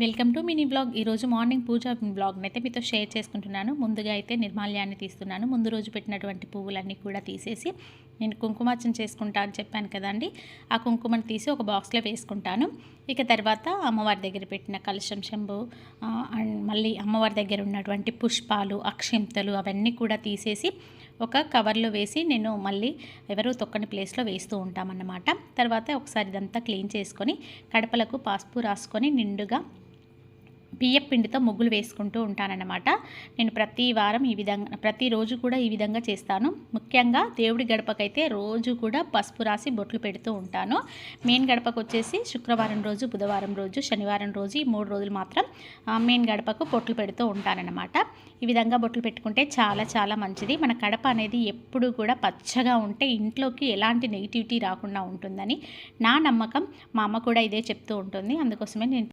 Welcome to mini blog. ఈరోజు morning పూజ బ్లాగ్ని అయితే మీతో షేర్ చేసుకుంటున్నాను. ముందుగా అయితే నిర్మాల్యాన్ని తీస్తున్నాను. ముందు రోజు పెట్టినటువంటి పువ్వులన్నీ కూడా తీసేసి నేను కుంకుమార్చన చేసుకుంటా అని చెప్పాను కదండి. ఆ కుంకుమని తీసి ఒక బాక్స్లో వేసుకుంటాను. ఇక తర్వాత అమ్మవారి దగ్గర పెట్టిన కలుషం శంభు అండ్ మళ్ళీ అమ్మవారి దగ్గర ఉన్నటువంటి పుష్పాలు అక్షింతలు అవన్నీ కూడా తీసేసి ఒక కవర్లో వేసి నేను మళ్ళీ ఎవరు తొక్కని ప్లేస్లో వేస్తూ ఉంటామన్నమాట. తర్వాత ఒకసారి ఇదంతా క్లీన్ చేసుకొని కడపలకు పసుపు రాసుకొని నిండుగా బియ్యం పిండితో ముగ్గులు వేసుకుంటూ ఉంటానన్నమాట. నేను ప్రతి వారం ఈ విధంగా ప్రతిరోజు కూడా ఈ విధంగా చేస్తాను. ముఖ్యంగా దేవుడి గడపకైతే రోజు కూడా పసుపు రాసి బొట్లు పెడుతూ ఉంటాను. మెయిన్ గడపకు వచ్చేసి శుక్రవారం రోజు బుధవారం రోజు శనివారం రోజు ఈ మూడు రోజులు మాత్రం మెయిన్ గడపకు బొట్లు పెడుతూ ఉంటానన్నమాట. ఈ విధంగా బొట్లు పెట్టుకుంటే చాలా చాలా మంచిది. మన కడప అనేది ఎప్పుడు కూడా పచ్చగా ఉంటే ఇంట్లోకి ఎలాంటి నెగిటివిటీ రాకుండా ఉంటుందని నా నమ్మకం. మా అమ్మ కూడా ఇదే చెప్తూ ఉంటుంది. అందుకోసమే నేను